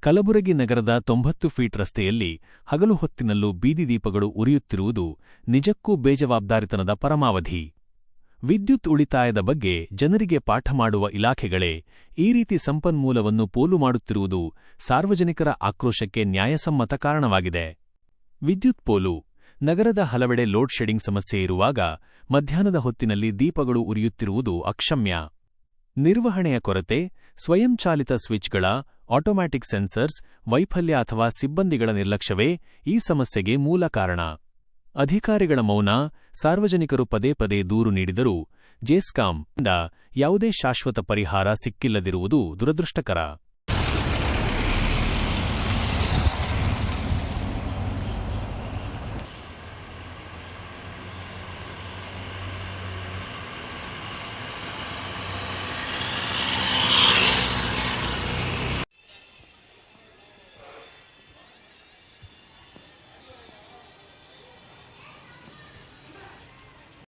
ಕಲಬುರಗಿ ನಗರದ ತೊಂಬತ್ತು ಫೀಟ್ ರಸ್ತೆಯಲ್ಲಿ ಹಗಲು ಹೊತ್ತಿನಲ್ಲೂ ಬೀದಿ ದೀಪಗಳು ಉರಿಯುತ್ತಿರುವುದು ನಿಜಕ್ಕೂ ಬೇಜವಾಬ್ದಾರಿತನದ ಪರಮಾವಧಿ. ವಿದ್ಯುತ್ ಉಳಿತಾಯದ ಬಗ್ಗೆ ಜನರಿಗೆ ಪಾಠ ಮಾಡುವ ಇಲಾಖೆಗಳೇ ಈ ರೀತಿ ಸಂಪನ್ಮೂಲವನ್ನು ಪೋಲು ಮಾಡುತ್ತಿರುವುದು ಸಾರ್ವಜನಿಕರ ಆಕ್ರೋಶಕ್ಕೆ ನ್ಯಾಯಸಮ್ಮತ ಕಾರಣವಾಗಿದೆ. ವಿದ್ಯುತ್ ಪೋಲು, ನಗರದ ಹಲವೆಡೆ ಲೋಡ್ ಶೆಡಿಂಗ್ ಸಮಸ್ಯೆ ಇರುವಾಗ ಮಧ್ಯಾಹ್ನದ ಹೊತ್ತಿನಲ್ಲಿ ದೀಪಗಳು ಉರಿಯುತ್ತಿರುವುದು ಅಕ್ಷಮ್ಯ. ನಿರ್ವಹಣೆಯ ಕೊರತೆ, ಸ್ವಯಂಚಾಲಿತ ಸ್ವಿಚ್ಗಳ ಆಟೋಮ್ಯಾಟಿಕ್ ಸೆನ್ಸರ್ಸ್, ವೈಫಲ್ಯ ಅಥವಾ ಸಿಬ್ಬಂದಿಗಳ ನಿರ್ಲಕ್ಷ್ಯವೇ ಈ ಸಮಸ್ಯೆಗೆ ಮೂಲ ಕಾರಣ. ಅಧಿಕಾರಿಗಳ ಮೌನ, ಸಾರ್ವಜನಿಕರು ಪದೇ ಪದೇ ದೂರು ನೀಡಿದರೂ ಜೇಸ್ಕಾಂ ಯಾವುದೇ ಶಾಶ್ವತ ಪರಿಹಾರ ಸಿಕ್ಕಿಲ್ಲದಿರುವುದು ದುರದೃಷ್ಟಕರ.